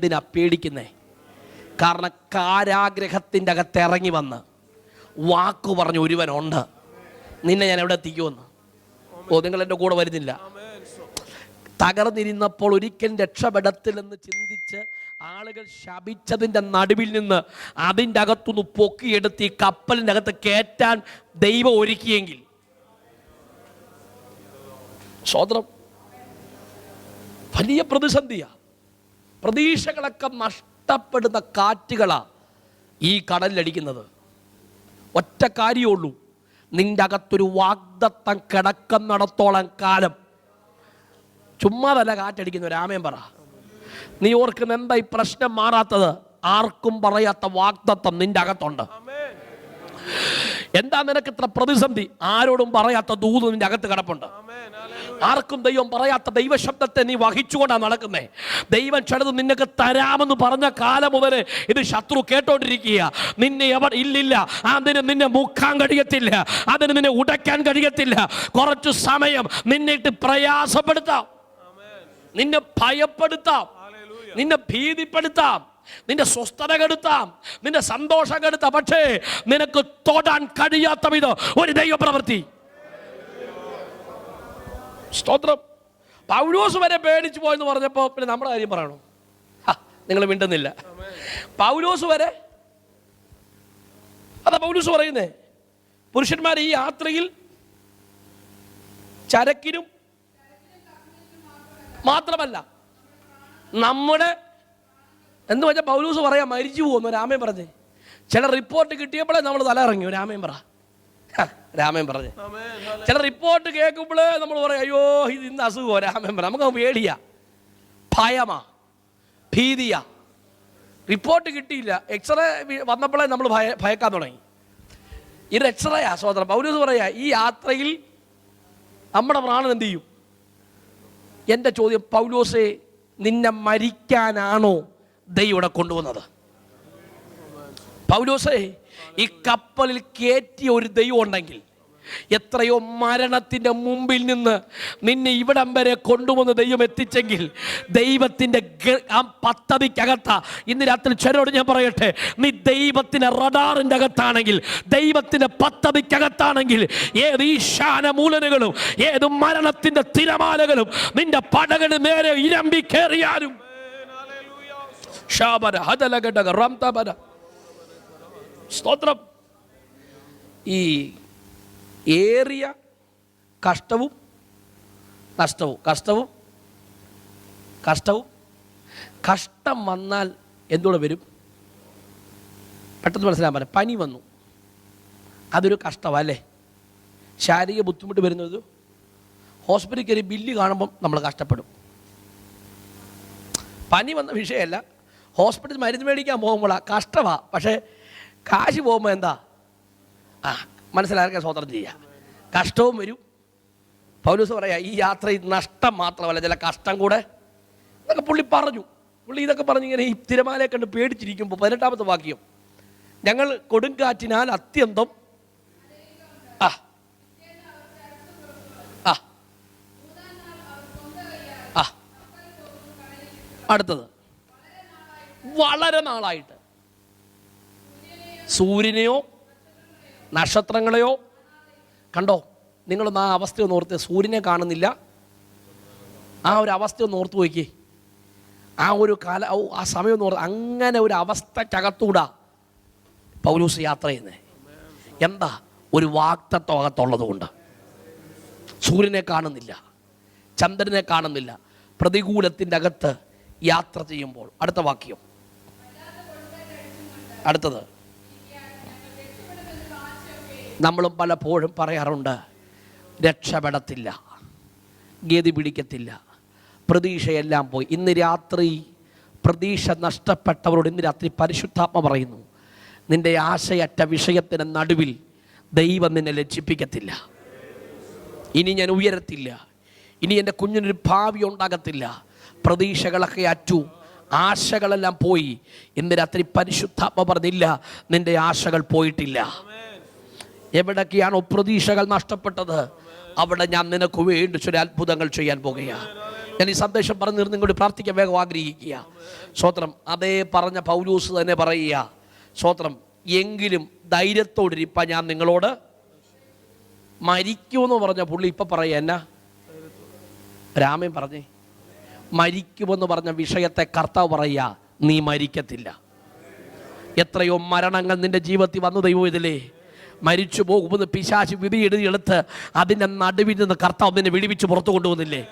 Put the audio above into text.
എന്തിനാ പേടിക്കുന്നേ? കാരണം കാരാഗ്രഹത്തിന്റെ അകത്ത് ഇറങ്ങി വന്ന് വാക്കു പറഞ്ഞ ഒരുവനുണ്ട്. നിന്നെ ഞാൻ എവിടെ എത്തിക്കുമെന്ന്? ഓ നിങ്ങൾ എന്റെ കൂടെ വരുന്നില്ല. തകർന്നിരുന്നപ്പോൾ ഒരിക്കലും രക്ഷപ്പെടത്തില്ലെന്ന് ചിന്തിച്ച് ആളുകൾ ശപിച്ചതിന്റെ നടുവിൽ നിന്ന് അതിന്റെ അകത്തുനിന്ന് പൊക്കിയെടുത്ത് ഈ കപ്പലിന്റെ അകത്ത് കയറ്റാൻ ദൈവം ഒരുക്കിയെങ്കിൽ. സ്വതന്ത്രം വലിയ പ്രതിസന്ധിയാ. പ്രതീക്ഷകളൊക്കെ നഷ്ടപ്പെടുന്ന കാറ്റുകളാണ് ഈ കടലിലടിക്കുന്നത്. ഒറ്റ കാര്യമുള്ളൂ നിന്റെ അകത്തൊരു വാഗ്ദത്തം കിടക്കുന്നിടത്തോളം കാലം. ചുമ്മാതല്ല കാറ്റടിക്കുന്ന രാമയം പറ. നീ ഓർക്കുന്ന എന്താ ഈ പ്രശ്നം മാറാത്തത്? ആർക്കും പറയാത്ത വാഗ്ദത്തം നിന്റെ അകത്തുണ്ട് എന്താ നിനക്ക് ഇത്ര പ്രതിസന്ധി? ആരോടും പറയാത്ത ദൂത് നിന്റെ അകത്ത് കിടപ്പുണ്ട് ആർക്കും ദൈവം പറയാത്ത ദൈവശബ്ദത്തെ നീ വഹിച്ചുകൊണ്ടാണ് നടക്കുന്നത് ദൈവം ചിലത് നിനക്ക് തരാമെന്ന് പറഞ്ഞ കാലം മുതൽ ഇത് ശത്രു കേട്ടോണ്ടിരിക്കുക നിന്നെ എവർ ഇല്ലില്ല. അതിന് നിന്നെ മുക്കാൻ കഴിയത്തില്ല. അതിന് നിന്നെ ഉടയ്ക്കാൻ കഴിയത്തില്ല. കുറച്ചു സമയം നിന്നിട്ട് പ്രയാസപ്പെടുത്താം. നിന്നെ ഭയപ്പെടുത്താം. നിന്നെ ഭീതിപ്പെടുത്താം. നിന്റെ സ്വസ്ഥത കെടുത്താം. നിന്റെ സന്തോഷം കെടുത്താം. പക്ഷേ നിനക്ക് തൊടാൻ കഴിയാത്ത വിധം ഒരു ദൈവപ്രവൃത്തി. സ്തോത്രം. പൗലോസ് വരെ പേടിച്ചു പോയെന്ന് പറഞ്ഞപ്പോൾ പിന്നെ നമ്മുടെ കാര്യം പറയണോ? നിങ്ങൾ മിണ്ടുന്നില്ല. പൗലോസ് വരെ? അതാ പൗലോസ് പറയുന്നേ പുരുഷന്മാർ ഈ യാത്രയിൽ ചരക്കിനും മാത്രമല്ല നമ്മുടെ എന്ന് വെച്ചാൽ പൗലൂസ് പറയാം മരിച്ചു പോകുന്നു രാമയം പറഞ്ഞേ. ചില റിപ്പോർട്ട് കിട്ടിയപ്പോഴേ നമ്മൾ തല ഇറങ്ങി രാമൻ പറ. രാമൻ പറഞ്ഞു. ചില റിപ്പോർട്ട് കേൾക്കുമ്പോൾ നമ്മൾ പറയും അയ്യോ ഇത് ഇന്ന് അസുഖമോ. രാമൻ പറഞ്ഞു നമുക്ക് പേടിയാ. ഭയമാ. ഭീതിയാ. റിപ്പോർട്ട് കിട്ടിയില്ല. എക്സ്റേ വന്നപ്പോഴേ നമ്മൾ ഭയ ഭയക്കാൻ തുടങ്ങി. ഇത് എക്സ്റേയാ സോദരൻ പൗരസ് പറയാ ഈ യാത്രയിൽ നമ്മുടെ പ്രാണൻ എന്ത് ചെയ്യും? എന്റെ ചോദ്യം പൗലോസെ നിന്നെ മരിക്കാനാണോ ദൈവം ഇവിടെ കൊണ്ടുവന്നത്? പൗലോസേ ഈ കപ്പലിൽ കയറ്റിയ ഒരു ദൈവം ഉണ്ടെങ്കിൽ എത്രയോ മരണത്തിന്റെ മുമ്പിൽ നിന്ന് നിന്നെ ഇവിടം വരെ കൊണ്ടുവന്ന് ദൈവം എത്തിച്ചെങ്കിൽ ദൈവത്തിന്റെ ആ പദ്ധതിക്കകത്ത. ഇന്ന് രാത്രി ചിലരോട് ഞാൻ പറയട്ടെ നീ ദൈവത്തിന്റെ റഡാറിന്റെ അകത്താണെങ്കിൽ ദൈവത്തിന്റെ പദ്ധതിക്കകത്താണെങ്കിൽ ഏത് ഈശാന മൂലനുകളും ഏത് മരണത്തിന്റെ തിരമാലകളും നിന്റെ പടകന് നേരെ ഇരമ്പി കയറിയാലും ഷാബര ഹതലഘടക റംതബര സ്തോത്രം. ഈ ഏറിയ കഷ്ടവും നഷ്ടവും കഷ്ടവും കഷ്ടവും കഷ്ടം വന്നാൽ എന്തുകൂടെ വരും? പെട്ടെന്ന് മനസ്സിലാൻ പറയാം പനി വന്നു. അതൊരു കഷ്ടമല്ലേ? ശാരീരിക ബുദ്ധിമുട്ട് വരുന്നത് ഹോസ്പിറ്റലിൽ കയറി ബില്ല് കാണുമ്പം നമ്മൾ കഷ്ടപ്പെടും. പനി വന്ന വിഷയമല്ല. ഹോസ്പിറ്റലിൽ മരുന്ന് മേടിക്കാൻ പോകുമ്പോഴാണ് കഷ്ടമാണ് പക്ഷേ കാശ് പോകുമ്പോൾ എന്താ? ആ മനസ്സിലാക്കാൻ സ്വതന്ത്രം ചെയ്യുക. കഷ്ടവും വരും. പൗലൂസ് പറയാ ഈ യാത്രയിൽ നഷ്ടം മാത്രമല്ല ചില കഷ്ടം കൂടെ ഇതൊക്കെ പുള്ളി പറഞ്ഞു. പുള്ളി ഇതൊക്കെ പറഞ്ഞു ഇങ്ങനെ ഈ തിരമാലയെ കണ്ട് പേടിച്ചിരിക്കുമ്പോൾ പതിനെട്ടാമത്തെ വാക്യം. ഞങ്ങൾ കൊടുങ്കാറ്റിനാൽ അത്യന്തം ആ ആ ആ അടുത്തത്. വളരെ നാളായിട്ട്. സൂര്യനെയോ നക്ഷത്രങ്ങളെയോ? കണ്ടോ നിങ്ങളൊന്ന് ആ അവസ്ഥ ഒന്ന് ഓർത്ത് സൂര്യനെ കാണുന്നില്ല. ആ ഒരു അവസ്ഥ ഒന്ന് ഓർത്ത് നോക്കി ആ ഒരു കാല ആ സമയം ഒന്ന് ഓർത്ത് അങ്ങനെ ഒരു അവസ്ഥക്കകത്തൂടാ പൗലൂസ് യാത്ര ചെയ്യുന്നത് എന്താ? ഒരു വാക്തത്വം അകത്തുള്ളത് കൊണ്ട് സൂര്യനെ കാണുന്നില്ല ചന്ദ്രനെ കാണുന്നില്ല. പ്രതികൂലത്തിന്റെ അകത്ത് യാത്ര ചെയ്യുമ്പോൾ അടുത്ത വാക്യം. അടുത്തത്. നമ്മളും പലപ്പോഴും പറയാറുണ്ട് രക്ഷപ്പെടത്തില്ല ഗതി പിടിക്കത്തില്ല പ്രതീക്ഷയെല്ലാം പോയി. ഇന്ന് രാത്രി പ്രതീക്ഷ നഷ്ടപ്പെട്ടവരോട് ഇന്ന് രാത്രി പരിശുദ്ധാത്മ പറയുന്നു നിന്റെ ആശയറ്റ വിഷയത്തിന് നടുവിൽ ദൈവം നിന്നെ ലജ്ജിപ്പിക്കത്തില്ല. ഇനി ഞാൻ ഉയരത്തില്ല. ഇനി എന്റെ കുഞ്ഞിനൊരു ഭാവി ഉണ്ടാകത്തില്ല. പ്രതീക്ഷകളൊക്കെ അറ്റു. ആശകളെല്ലാം പോയി. ഇന്ന് രാത്രി പരിശുദ്ധാത്മ പറഞ്ഞില്ല നിന്റെ ആശകൾ പോയിട്ടില്ല. എവിടൊക്കെയാണോ പ്രതീക്ഷകൾ നഷ്ടപ്പെട്ടത് അവിടെ ഞാൻ നിനക്ക് വേണ്ടി ചില അത്ഭുതങ്ങൾ ചെയ്യാൻ പോകുകയാണ് ഞാൻ ഈ സന്ദേശം പറഞ്ഞു നിങ്ങളുടെ പ്രാർത്ഥിക്കാൻ വേഗം ആഗ്രഹിക്കുക. സ്വോത്രം അതേ പറഞ്ഞ പൗലൂസ് തന്നെ പറയുക. സ്വോത്രം എങ്കിലും ധൈര്യത്തോടിരിപ്പ ഞാൻ നിങ്ങളോട്. മരിക്കുമെന്ന് പറഞ്ഞ പുള്ളി ഇപ്പം പറയുക എന്നാ? രാമൻ പറഞ്ഞേ മരിക്കുമെന്ന് പറഞ്ഞ വിഷയത്തെ കർത്താവ് പറയുക നീ മരിക്കത്തില്ല. എത്രയോ മരണങ്ങൾ നിന്റെ ജീവിതത്തിൽ വന്നു ദൈവം ഇതിലേ. മരിച്ചു പോകുമെന്ന് പിശാശ് വിധിയെടുത്ത് അതിന്റെ നടുവിൽ നിന്ന് കർത്താവ് നിന്നെ വിടിവിച്ച് പുറത്തു കൊണ്ടുപോകുന്നില്ലേ